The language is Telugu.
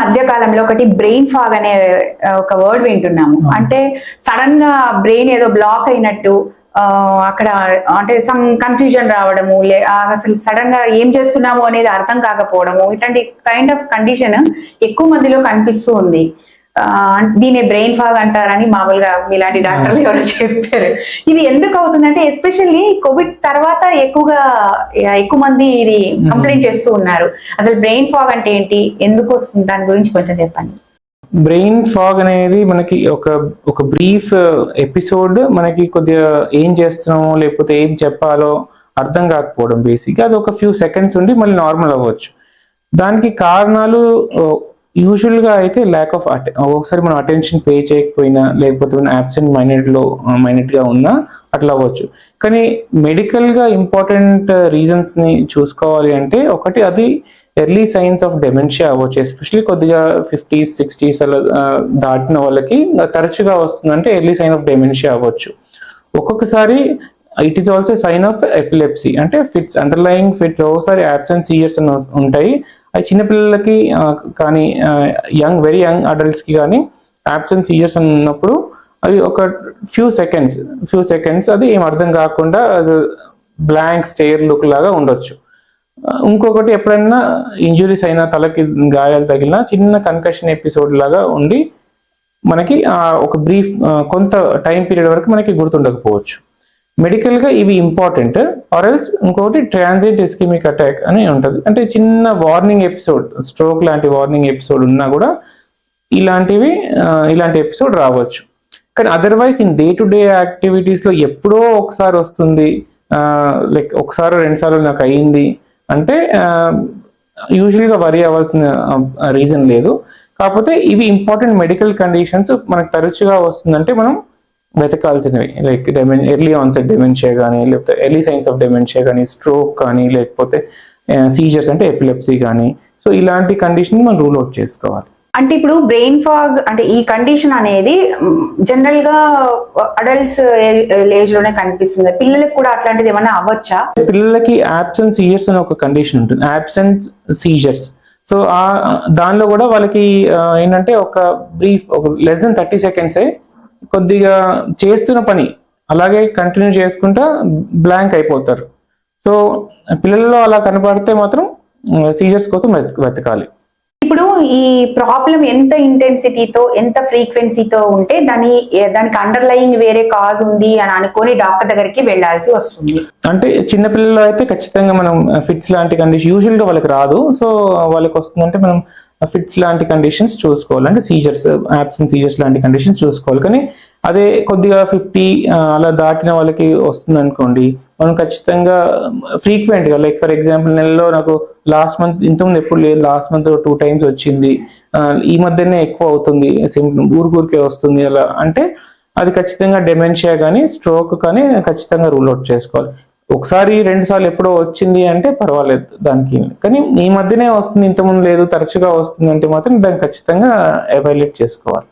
మధ్య కాలంలో ఒకటి బ్రెయిన్ ఫాగ్ అనే ఒక వర్డ్ వింటున్నాము. అంటే సడన్గా బ్రెయిన్ ఏదో బ్లాక్ అయినట్టు అక్కడ అంటే సమ్ కన్ఫ్యూజన్ రావడము లే అసలు సడన్గా ఏం చేస్తున్నాము అనేది అర్థం కాకపోవడము ఇట్లాంటి కైండ్ ఆఫ్ కండిషన్ ఎక్కువ మందిలో కనిపిస్తూ ఉంది. దీని బ్రెయిన్ ఫాగ్ అంటారని మామూలుగా మీలాంటి డాక్టర్లు ఎవరో చెప్పారు. ఇది ఎందుకు అవుతుందంటే ఎస్పెషల్లీ కోవిడ్ తర్వాత ఎక్కువగా ఎక్కువ మంది ఇది కంప్లైంట్ చేస్తూ ఉన్నారు. అసలు బ్రెయిన్ ఫాగ్ అంటే ఏంటి? ఎందుకు వస్తుంది? దాని గురించి కొంచెం చెప్పండి. బ్రెయిన్ ఫాగ్ అనేది మనకి ఒక ఒక బ్రీఫ్ ఎపిసోడ్ మనకి కొద్దిగా ఏం చేస్తున్నామో లేకపోతే ఏం చెప్పాలో అర్థం కాకపోవడం బేసిక్గా అది ఒక ఫ్యూ సెకండ్స్ ఉండి మళ్ళీ నార్మల్ అవ్వచ్చు. దానికి కారణాలు యూజువల్గా అయితే ల్యాక్ ఆఫ్ అటె ఒకసారి మనం అటెన్షన్ పే చేయకపోయినా లేకపోతే మనం యాబ్సెంట్ మైండెడ్లో మైండెడ్గా ఉన్నా అట్లా అవ్వచ్చు. కానీ మెడికల్గా ఇంపార్టెంట్ రీజన్స్ని చూసుకోవాలి అంటే ఒకటి అది ఎర్లీ సైన్స్ ఆఫ్ డెమెన్షియా అవ్వచ్చు. ఎస్పెషల్లీ కొద్దిగా ఫిఫ్టీస్ సిక్స్టీస్ అలా దాటిన వాళ్ళకి తరచుగా వస్తుందంటే ఎర్లీ సైన్ ఆఫ్ డెమెన్షియా అవ్వచ్చు. ఒక్కొక్కసారి it is also sign of epilepsy అంటే ఫిట్స్ అండర్లయింగ్ ఫిట్స్ ఒకసారి యాబ్సెంట్ సీజర్స్ ఉంటాయి. అవి చిన్నపిల్లలకి కానీ యంగ్ వెరీ యంగ్ అడల్ట్స్కి కానీ యాబ్సెంట్ సీజర్స్ ఉన్నప్పుడు అది ఒక ఫ్యూ సెకండ్స్ ఫ్యూ సెకండ్స్ అది ఏం అర్థం కాకుండా బ్లాంక్ స్టేర్ లుక్ లాగా ఉండొచ్చు. ఇంకొకటి ఎప్పుడైనా ఇంజురీస్ అయినా తలకి గాయాలు తగిలినా చిన్న కన్కషన్ ఎపిసోడ్ లాగా ఉండి మనకి ఒక బ్రీఫ్ కొంత టైం పీరియడ్ వరకు మనకి గుర్తుండకపోవచ్చు. మెడికల్గా ఇవి ఇంపార్టెంట్ ఆర్ఎల్స్ ఇంకోటి ట్రాన్సిట్ ఇస్కిమిక్ అటాక్ అని ఉంటుంది. అంటే చిన్న వార్నింగ్ ఎపిసోడ్ స్ట్రోక్ లాంటి వార్నింగ్ ఎపిసోడ్ ఉన్నా కూడా ఇలాంటివి ఇలాంటి ఎపిసోడ్ రావచ్చు. కానీ otherwise in day to day యాక్టివిటీస్లో ఎప్పుడో ఒకసారి వస్తుంది లైక్ ఒకసారి రెండుసార్లు నాకు అయ్యింది అంటే యూజువల్గా వరి అవ్వాల్సిన రీజన్ లేదు. కాకపోతే ఇవి ఇంపార్టెంట్ మెడికల్ కండిషన్స్ మనకు తరచుగా వస్తుందంటే మనం వెతకాల్సినవి లైక్ డెమెన్ ఎర్లీ ఆన్సెట్ డెమెన్షియా కానీ లేకపోతే ఎర్లీ సైన్స్ ఆఫ్ డెమెన్షియా కానీ స్ట్రోక్ కానీ లేకపోతే సీజర్స్ అంటే ఎపిలెప్సీ కానీ సో ఇలాంటి కండిషన్ మనం రూల్ అవుట్ చేసుకోవాలి. అంటే ఇప్పుడు బ్రెయిన్ ఫాగ్ అంటే ఈ కండిషన్ అనేది జనరల్గా అడల్ట్స్ ఏజ్లోనే కనిపిస్తుంది. పిల్లలకు కూడా అట్లాంటిది ఏమైనా అవ్వచ్చా? పిల్లలకి యాబ్సెంట్ సీజర్స్ అనే ఒక కండిషన్ ఉంటుంది. యాబ్సెంట్ సీజర్స్ సో ఆ దానిలో కూడా వాళ్ళకి ఏంటంటే ఒక బ్రీఫ్ ఒక లెస్ దెన్ థర్టీ సెకండ్సే కొద్దిగా చేస్తున్న పని అలాగే కంటిన్యూ చేసుకుంటా బ్లాంక్ అయిపోతారు. సో పిల్లల్లో అలా కనపడితే మాత్రం సీజర్స్ కోసం వెతక- వెతకాలి. ఇప్పుడు ఈ ప్రాబ్లం ఎంత ఇంటెన్సిటీతో ఎంత ఫ్రీక్వెన్సీతో ఉంటే దాని దానికి అండర్లయింగ్ వేరే కాజ్ ఉంది అని అనుకొని డాక్టర్ దగ్గరికి వెళ్ళాల్సి వస్తుంది. అంటే చిన్నపిల్లలు అయితే ఖచ్చితంగా మనం ఫిట్స్ లాంటి కండిషన్ యూజువల్గా వాళ్ళకి రాదు. సో వాళ్ళకి వస్తుందంటే మనం ఫిట్స్ లాంటి కండిషన్స్ చూసుకోవాలి. అంటే సీజర్స్ యాబ్సెంట్ సీజర్స్ లాంటి కండిషన్స్ చూసుకోవాలి. కానీ అదే కొద్దిగా ఫిఫ్టీ అలా దాటిన వాళ్ళకి వస్తుంది అనుకోండి మనం ఖచ్చితంగా ఫ్రీక్వెంట్గా లైక్ ఫర్ ఎగ్జాంపుల్ నెలలో నాకు లాస్ట్ మంత్ ఇంతకుముందు ఎప్పుడు లేదు లాస్ట్ మంత్ టూ టైమ్స్ వచ్చింది. ఈ మధ్యనే ఎక్కువ అవుతుంది ఊరికే వస్తుంది అలా. అంటే అది ఖచ్చితంగా డెమెన్షియా కానీ స్ట్రోక్ కానీ ఖచ్చితంగా రూల్ అవుట్ చేసుకోవాలి. ఒకసారి రెండు సార్లు ఎప్పుడో వచ్చింది అంటే పర్వాలేదు దానికి కానీ ఈ మధ్యనే వస్తుంది ఇంతకుముందు లేదు తరచుగా వస్తుంది అంటే మాత్రం దాన్ని ఖచ్చితంగా ఎవాల్యుయేట్ చేసుకోవాలి.